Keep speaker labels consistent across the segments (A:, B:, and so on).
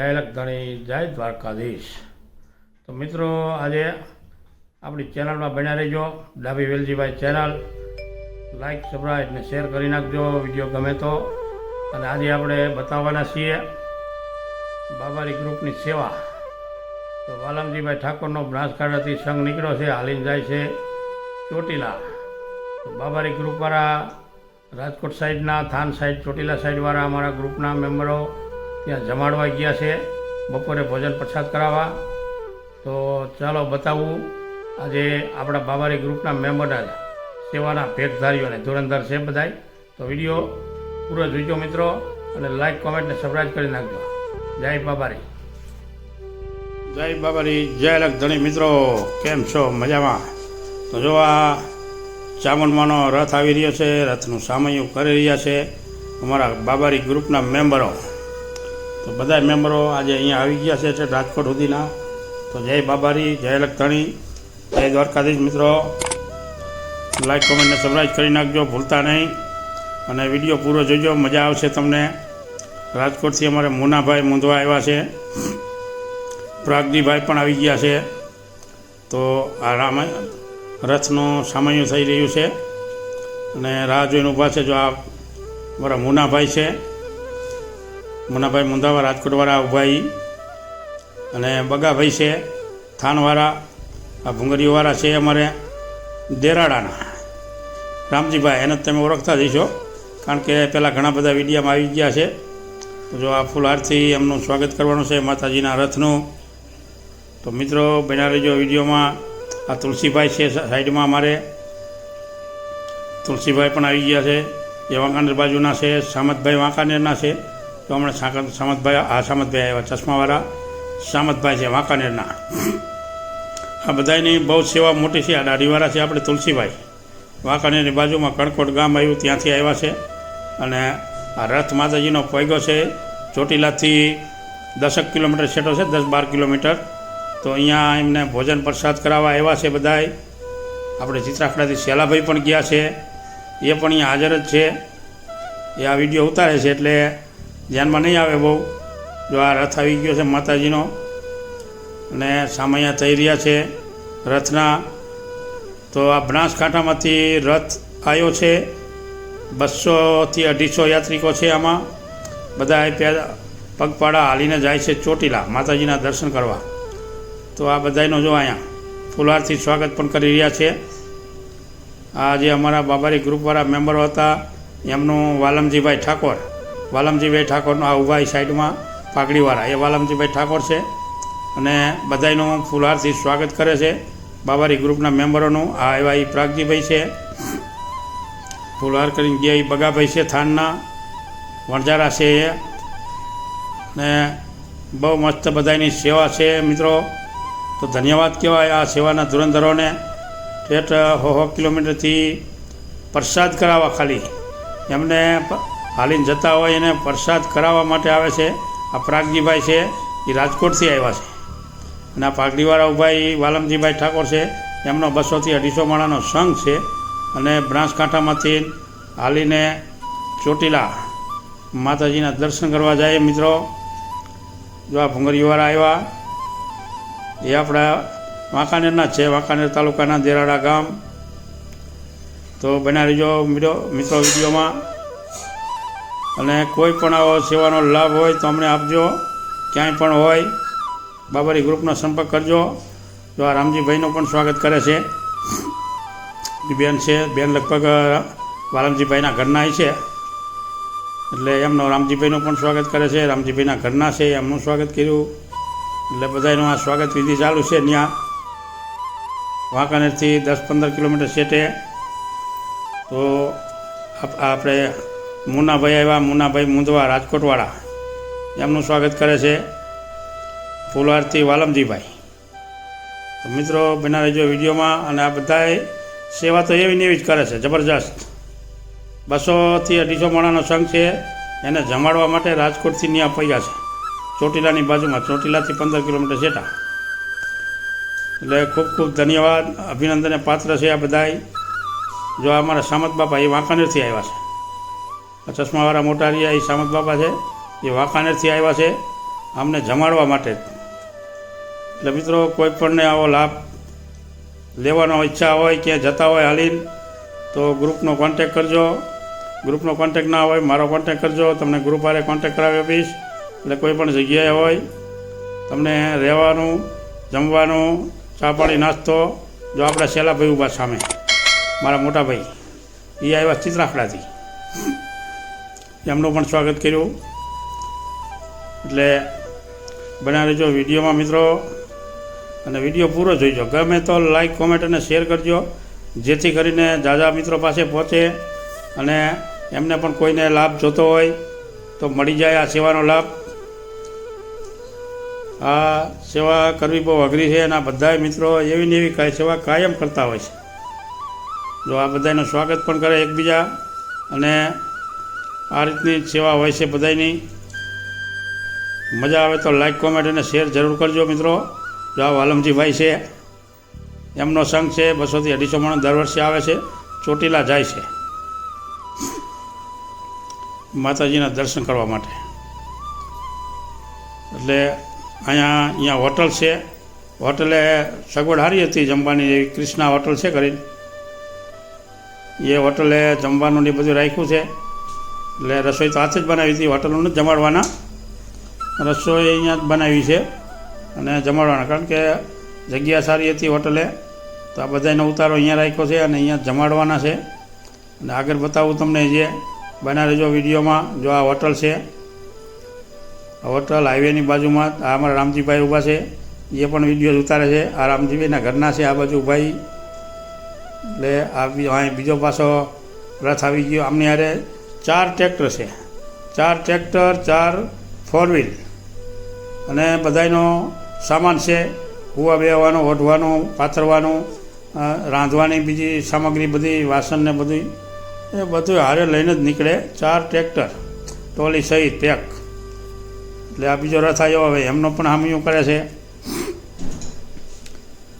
A: જય લખધણી જય દ્વારકાધીશ. તો મિત્રો, આજે આપણી ચેનલમાં બન્યા રહેજો. ડાબી વેલજીભાઈ ચેનલ. લાઈક સબસ્ક્રાઈબ ને શેર કરી નાખજો. વીડિયો ગમે તો. અને આજે આપણે બતાવવાના છીએ બાબારી ગ્રુપની સેવા. તો વાલમજીભાઈ ઠાકોરનો બનાસકાંઠાથી સંઘ નીકળ્યો છે, હાલીને જાય છે ચોટીલા. તો બાબારી ગ્રુપવાળા રાજકોટ સાઈડના, થાન સાઈડ, ચોટીલા સાઈડવાળા અમારા ગ્રુપના મેમ્બરો ત્યાં જમાડવા ગયા છે. બપોરે ભોજન પ્રસાદ કરાવવા. તો ચાલો બતાવું, આજે આપણા બાબારી ગ્રુપના મેમ્બરના સેવાના ભેગધારીઓને ધુરંધર છે બધાય. તો વીડિયો પૂરો જોઈજો મિત્રો, અને લાઈક કોમેન્ટને સબસ્ક્રાઈબ કરી નાખજો. જય બાબારી. જય બાબારી, જય લખધણી મિત્રો, કેમ છો? મજામાં? તો જો આ ચામુંડમાનો રથ આવી રહ્યો છે, રથનું સામયું કરી રહ્યા છે અમારા બાબારી ગ્રુપના મેમ્બરો. તો બધા મેમ્બરો આજે અહીંયા આવી ગયા છે એટલે રાજકોટ સુધીના. તો જય બાબારી, જય લખતાણી જય દ્વારકાધીશ મિત્રો. લાઈક કોમેન્ટને સબસ્ક્રાઈબ કરી નાખજો, ભૂલતા નહીં. અને વીડિયો પૂરો જોજો, મજા આવશે તમને. રાજકોટથી અમારે મોનાભાઈ મુંદવા આવ્યા છે. પ્રાગજીભાઈ પણ આવી ગયા છે. તો આ રામ રથનું સામયું થઈ રહ્યું છે. અને રાહ જોઈને ઊભા છે જો આ મારા મુનાભાઈ છે. મુનાભાઈ મુંદાવા રાજકોટવાળા ઉભાઈ અને બગાભાઈ છે, થાનવાળા, આ ભૂંગરીવાળા છે અમારે દેરાડાના. રામજીભાઈ, એને તમે ઓળખતા જ હશો, કારણ કે પહેલાં ઘણા બધા વિડીયામાં આવી ગયા છે. જો આ ફૂલહારથી એમનું સ્વાગત કરવાનું છે માતાજીના રથનું. તો મિત્રો બના રહેજો વિડીયોમાં આ તુલસીભાઈ છે સાઈડમાં અમારે. તુલસીભાઈ પણ આવી ગયા છે. એ વાંકાનેર બાજુના છે, સામતભાઈ વાંકાનેરના છે. તો હમણાં સામતભાઈ આ સામતભાઈ આવ્યા, ચશ્માવાળા. સામતભાઈ છે, વાંકાનેરના. આ બધાની બહુ સેવા મોટી છે. આ દાઢીવાળા છે આપણે તુલસીભાઈ. વાંકાનેરની બાજુમાં કણકોટ ગામ આવ્યું, ત્યાંથી આવ્યા છે. અને આ રથ માતાજીનો પૈગો છે, ચોટીલાથી દસક કિલોમીટર છેટો છે, દસ બાર કિલોમીટર. તો અહીંયા એમને ભોજન પ્રસાદ કરાવવા આવ્યા છે બધાય. આપણે ચિત્રાખડાથી શેલાભાઈ પણ ગયા છે. એ પણ અહીંયા હાજર જ છે. એ આ વીડિયો ઉતારે છે એટલે ધ્યાનમાં નહીં આવે બહુ. જો આ રથ આવી ગયો છે માતાજીનો અને સામૈયા થઈ રહ્યા છે રથના, તો આ બનાસકાંઠામાંથી રથ આવ્યો છે. બસોથી અઢીસો યાત્રિકો છે આમાં. બધા પગપાળા હાલીને જાય છે ચોટીલા માતાજીના દર્શન કરવા. તો આ બધાનો જો અહીંયા ફુલહારથી સ્વાગત પણ કરી રહ્યા છે. આ જે અમારા બાબારી ગ્રુપવાળા મેમ્બરો હતા, એમનું વાલમજીભાઈ ઠાકોર વાલમજીભાઈ ઠાકોરનો આ ઉભાઈ સાઈડમાં પાઘડીવાળા, એ વાલમજીભાઈ ઠાકોર છે. અને બધાનું ફુલહારથી સ્વાગત કરે છે. બાબારી ગ્રુપના મેમ્બરોનું, આ એવા એ પ્રાગજીભાઈ છે. ફૂલહાર કરીને ગયા એ બગાભાઈ છે થાનના. વણઝારા છે એ. ને બહુ મસ્ત બધાની સેવા છે મિત્રો. તો ધન્યવાદ કહેવાય આ સેવાના ધુરંધરોને. ઠેઠ હો કિલોમીટરથી પ્રસાદ કરાવવા ખાલી. એમને હાલીને જતા હોય એને પ્રસાદ કરાવવા માટે આવે છે. આ પ્રાગજીભાઈ છે, એ રાજકોટથી આવ્યા છે. અને આ પાઘડીવાળા ઊભા એ વાલમજીભાઈ ઠાકોર છે, એમનો બસોથી અઢીસો માળાનો સંઘ છે. અને બનાસકાંઠામાંથી હાલીને ચોટીલા માતાજીના દર્શન કરવા જાય મિત્રો. જો આ ભૂંગરીવાળા આવ્યા, એ આપણા વાંકાનેરના છે, વાંકાનેર તાલુકાના દેરાડા ગામ. તો બનાવી જો મિત્રો વિડીયોમાં. અને કોઈ પણ આવો સેવાનો લાભ હોય તો અમને આપજો. ક્યાંય પણ હોય, બાબારી ગ્રુપનો સંપર્ક કરજો. જો આ રામજીભાઈનું પણ સ્વાગત કરે છે. બેન છે, બેન લગભગ વાલમજીભાઈના ઘરના છે. એટલે એમનો રામજીભાઈનું પણ સ્વાગત કરે છે. રામજીભાઈના ઘરના છે, એમનું સ્વાગત કર્યું. એટલે બધાનું આ સ્વાગત વિધિ ચાલુ છે ત્યાં વાંકાનેરથી દસ પંદર કિલોમીટર સેટે તો આપણે મુનાભાઈ આવ્યા મુનાભાઈ મુંદવા, રાજકોટવાળા. એમનું સ્વાગત કરે છે ફૂલવારથી વાલમજીભાઈ. તો મિત્રો બના રહેજો વિડીયોમાં, અને આ બધાએ સેવા તો એવી ને એવી જ કરે છે, જબરજસ્ત. બસોથી અઢીસો માણાનો સંઘ છે, એને જમાડવા માટે રાજકોટથી ત્યાં પૈયા છે. ચોટીલાની બાજુમાં, ચોટીલાથી પંદર કિલોમીટર છેટા એટલે ખૂબ ખૂબ ધન્યવાદ, અભિનંદન પાત્ર છે આ બધાય. જો અમારા સામત બાપા એ વાંકાનેરથી આવ્યા છે. આ ચશ્માવાળા મોટા રહ્યા, એ સામત બાપા છે. એ વાંકાનેરથી આવ્યા છે. અમને જમાડવા માટે. એટલે મિત્રો, કોઈ પણને આવો લાભ લેવાનો ઈચ્છા હોય કે જતા હોય હાલીન, તો ગ્રુપનો કોન્ટેક કરજો. ગ્રુપનો કોન્ટેક ના હોય, મારો કોન્ટેક કરજો. તમને ગ્રુપ વાળે કોન્ટેક કરાવી આપીશ. એટલે કોઈ પણ જગ્યાએ હોય, તમને રહેવાનું, જમવાનું, ચા પાણી, નાસ્તો, જો આપણા શેલાભાઈ ઊભા સામે, મારા મોટા ભાઈ એ આવ્યા ચિત્રાખડાથી. એમનું પણ સ્વાગત કર્યું. એટલે બના રહેજો વિડીયોમાં મિત્રો. અને વીડિયો પૂરો જોઈજો. ગમે તો લાઈક કોમેન્ટ અને શેર કરજો. જેથી કરીને દાદા મિત્રો પાસે પહોંચે અને એમને પણ કોઈને લાભ જોતો હોય તો મળી જાય આ સેવાનો લાભ. આ સેવા કરવી બહુ અઘરી છે અને આ બધા મિત્રો એવી ને એવી સેવા કાયમ કરતા હોય છે. જો આ બધાનું સ્વાગત પણ કરે એકબીજા અને આ રીતની સેવા હોય છે બધાની મજા આવે તો લાઈક કોમેન્ટ અને શેર જરૂર કરજો મિત્રો. જો આ વાલમજીભાઈ છે, એમનો સંઘ છે, બસોથી અઢીસો માણસ દર વર્ષે આવે છે, ચોટીલા જાય છે. માતાજીના દર્શન કરવા માટે. એટલે અહીંયા અહીંયા હોટલ છે. હોટલે સગવડ સારી હતી જમવાની ક્રિષ્ના હોટલ છે કરીને એ હોટલે જમવાનું ને બધું રાખ્યું છે. એટલે રસોઈ તો હાથ જ બનાવી હતી, હોટલનું જમાડવાના. રસોઈ અહીંયા જ બનાવી છે અને જમાડવાના, કારણ કે જગ્યા સારી હતી હોટલે. તો આ બધાનો ઉતારો અહીંયા રાખ્યો છે અને અહીંયા જમાડવાના છે. અને આગળ બતાવું તમને જે બના રહેજો વિડીયોમાં, જો આ હોટલ છે. હોટલ હાઈવેની બાજુમાં આ અમારા રામજીભાઈ ઊભા છે. એ પણ વીડિયો ઉતારે છે. આ રામજીભાઈના ઘરના છે આ બાજુ ભાઈ. એટલે આ બીજો પાછો રથ આવી ગયો. આમની હારે ચાર ટ્રેક્ટર છે. ચાર ટ્રેક્ટર ચાર ફોર વ્હીલ અને બધાયનો સામાન છે. હુવા બેહવાનું, ઓઢવાનું, પાથરવાનું રાંધવાની બીજી સામગ્રી બધી, વાસણ ને બધી. એ બધું હારે લઈને જ નીકળે ચાર ટ્રેક્ટર ટોલી સહિત પેક એટલે આ બીજો રથ આવ્યો હવે. એમનો પણ હામિયું કરે છે.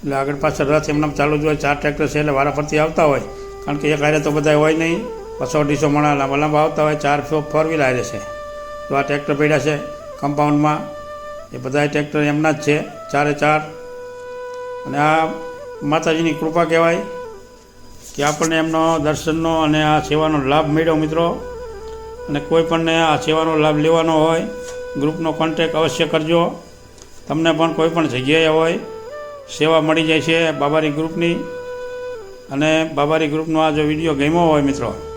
A: એટલે આગળ પાછળ રથ એમને ચાલુ જ હોય. ચાર ટ્રેક્ટર છે એટલે વારાફરતી આવતા હોય. કારણ કે એક હારે તો બધા હોય નહીં. બસો અઢીસો માણા લાંબા લાંબા આવતા હોય, ચાર ફોર વ્હીલર હારે છે. તો આ ટ્રેક્ટર પડ્યા છે કમ્પાઉન્ડમાં એ બધા ટ્રેક્ટર એમના જ છે, ચારે ચાર. અને આ માતાજીની કૃપા કહેવાય કે આપણને એમનો દર્શનનો અને આ સેવાનો લાભ મળ્યો મિત્રો. અને કોઈ પણને આ સેવાનો લાભ લેવાનો હોય, ગ્રુપનો કોન્ટેક અવશ્ય કરજો. તમને પણ કોઈ પણ જગ્યાએ હોય, સેવા મળી જાય છે બાબારી ગ્રુપની. અને બાબારી ગ્રુપનો આ જો વીડિયો ગમ્યો હોય મિત્રો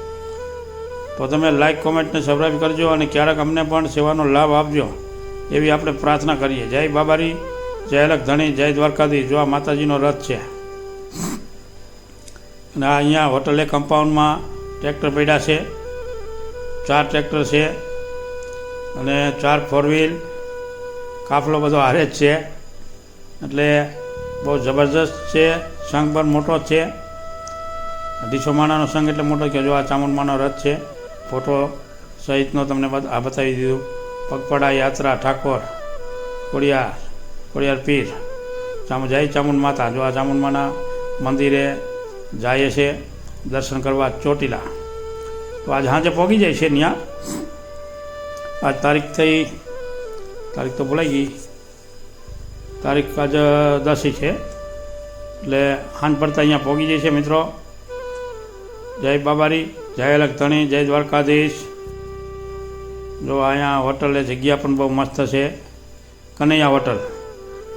A: તો તમે લાઇક કોમેન્ટને સબસ્ક્રાઈબ કરજો અને ક્યારેક અમને પણ સેવાનો લાભ આપજો. એવી આપણે પ્રાર્થના કરીએ. જય બાબારી, જય અલગ ધણી જય દ્વારકાધી જો આ માતાજીનો રથ છે. અને આ અહીંયા હોટલે કમ્પાઉન્ડમાં ટ્રેક્ટર પડ્યા છે. ચાર ટ્રેક્ટર છે. અને ચાર ફોર વ્હીલ કાફલો બધો હારે જ છે. એટલે બહુ જબરજસ્ત છે. સંઘ પણ મોટો છે. અઢીસો માણાનો સંઘ એટલે મોટો કે જો આ ચામુંડમાનો રથ છે. ફોટો સહિતનો તમને આ બતાવી દીધું. પગપડા યાત્રા, ઠાકોર કોડિયાર કોડિયાર પીર ચામુ જય ચામુંડ માતા. જો આ ચામુંડમાના મંદિરે જાય છે દર્શન કરવા ચોટીલા. તો આજ સાંજે પહોંચી જાય છે ત્યાં આજ તારીખ થઈ, તારીખ તો ભૂલાઈ ગઈ. તારીખ આજ દસી છે. એટલે હાંજ પડતા અહીંયા પહોંચી જાય છે મિત્રો. જય બાબારી, જય ધણી જય દ્વારકાધીશ. જો અહીંયા હોટલે જગ્યા પણ બહુ મસ્ત છે. કનૈયા હોટલ.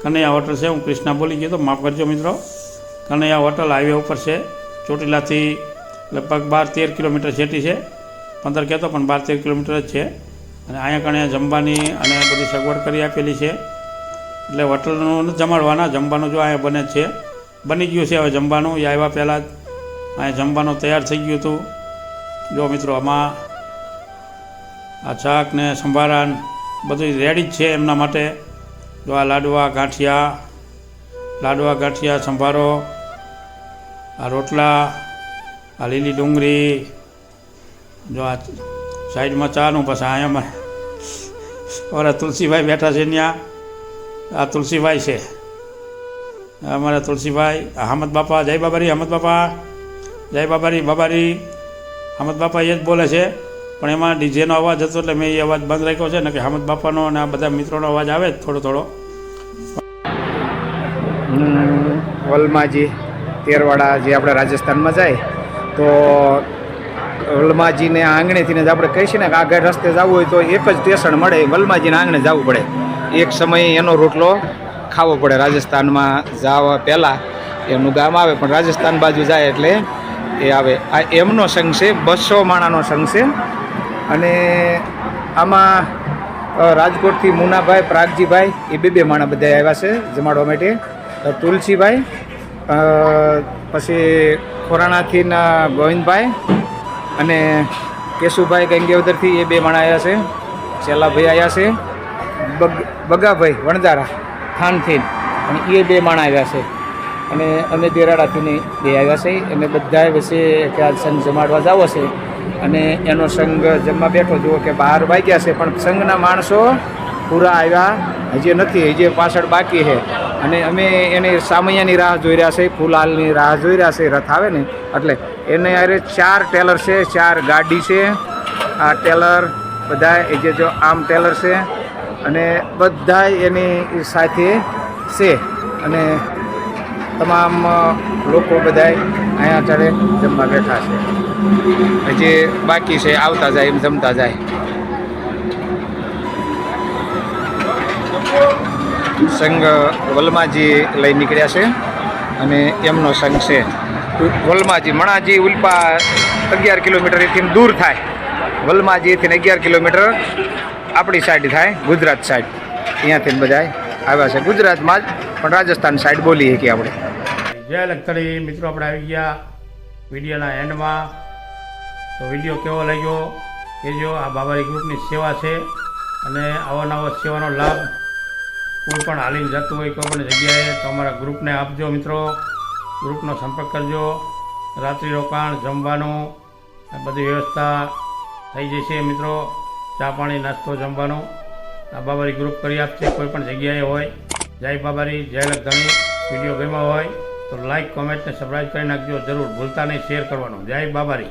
A: કનૈયા હોટલ છે, હું કૃષ્ણા બોલી ગયો તો માફ કરજો મિત્રો. કનૈયા હોટલ હાઈવે ઉપર છે. ચોટીલાથી લગભગ બાર તેર કિલોમીટર જેટી છે. પંદર કહેતો પણ બાર તેર કિલોમીટર જ છે. અને અહીંયા કણે જમવાની અને બધી સગવડ કરી આપેલી છે. એટલે હોટલનું જમાડવાના જમવાનું જો અહીંયા બને છે. બની ગયું છે હવે જમવાનું. એ આવ્યા પહેલાં જ અહીંયા જમવાનું તૈયાર થઈ ગયું હતું. જો મિત્રો, આમાં આ શાક ને સંભારા ને બધું રેડી જ છે એમના માટે. જો આ લાડવા, ગાંઠિયા લાડવા, ગાંઠિયા, સંભારો, આ રોટલા, આ લીલી ડુંગળી, જો આ સાઈડમાં ચાનું, પછી અહીંયા અમારા તુલસીભાઈ બેઠા છે ત્યાં આ તુલસીભાઈ છે. અમારા તુલસીભાઈ, અહમદ બાપા, જય બાબારી, અહમદ બાપા. જય બાબારી બાબારી. હમદ બાપા એ જ બોલે છે,
B: પણ એમાં ડીજેનો અવાજ હતો એટલે મેં એ અવાજ બંધ રાખ્યો છે ને કે હમદ બાપાનો અને આ બધા મિત્રોનો અવાજ આવે થોડો થોડો.
C: વલમાજી, તેરવાડા જે આપણે રાજસ્થાનમાં જાય, તો વલમાજીને આંગણેથી આપણે કહીએ છીએ ને કે આગળ રસ્તે જવું હોય તો એક જ સ્ટેશન મળે, વલમાજીના આંગણે જવું પડે. એક સમયે એનો રોટલો ખાવો પડે રાજસ્થાનમાં, જવા પહેલાં એમનું ગામ આવે, પણ રાજસ્થાન બાજુ જાય એટલે એ આવે. આ એમનો સંઘ છે, બસો માણાનો સંઘ છે. અને આમાં રાજકોટથી મુનાભાઈ, પ્રાગજીભાઈ, એ બે બે માણા બધા આવ્યા છે જમાડવા માટે. તુલસીભાઈ પછી ખોરાણાથીના ગોવિંદભાઈ અને કેશુભાઈ ગંગેવદરથી એ બે માણા આવ્યા છે. ચેલાભાઈ આવ્યા છે. બગ, બગાભાઈ વણજારા ખાનથી અને એ બે માણા આવ્યા છે. અને અમે દેરાડાથી બે આવ્યા છે. અમે બધાએ વચ્ચે કે આ સંઘ જમાડવા જાવ છે અને એનો સંઘ જમવા બેઠો જુઓ કે બહાર વાગ્યા છે. પણ સંઘના માણસો પૂરા આવ્યા. હજી નથી, હજી પાછળ બાકી છે. અને અમે એની સામૈયાની રાહ જોઈ રહ્યા છે, ફૂલાલની રાહ જોઈ રહ્યા છે. રથ આવે ને, એટલે એને અરે ચાર ટેલર છે, ચાર ગાડી છે. આ ટેલર બધા એ જે જો આમ ટેલર છે. અને બધા એની સાથે છે. અને તમામ લોકો બધાય અહીંયા અત્યારે જમવા બેઠા છે. હજી બાકી છે, આવતા જાય એમ જમતા જાય. સંઘ વલમાજી લઈ નીકળ્યા છે અને એમનો સંઘ છે. વલમાજી, મણાજી, ઉલ્પા અગિયાર કિલોમીટર એથી દૂર થાય. વલમાજીથી અગિયાર કિલોમીટર આપણી સાઈડ થાય, ગુજરાત સાઈડ. અહીંયાથી બધા આવ્યા છે. ગુજરાતમાં જ, પણ રાજસ્થાન સાઈડ બોલીએ કે આપણે.
A: જય લખતરી. મિત્રો, આપણે આવી ગયા વિડીયોના એન્ડમાં. તો વીડિયો કેવો લાગ્યો? કહેજો, આ બાબારી ગ્રુપની સેવા છે અને આવો નવો સેવાનો લાભ કોઈ પણ હાલીને જતું હોય, કોઈ પણ જગ્યાએ, તો અમારા ગ્રુપને આપજો, મિત્રો. ગ્રુપનો સંપર્ક કરજો. રાત્રિ રોકાણ, જમવાનું બધી વ્યવસ્થા થઈ જશે, મિત્રો. ચા પાણી, નાસ્તો, જમવાનો. આ બાબારી ગ્રુપ કરી આપશે, કોઈ પણ જગ્યાએ હોય. જય બાબારી, જય લખધણી વીડિયો ગમ્યો હોય તો લાઈક કોમેન્ટ ને સબસ્ક્રાઈબ કરી નાખજો. જરૂર ભૂલતા નહીં. શેર કરવાનું. જય બાબારી.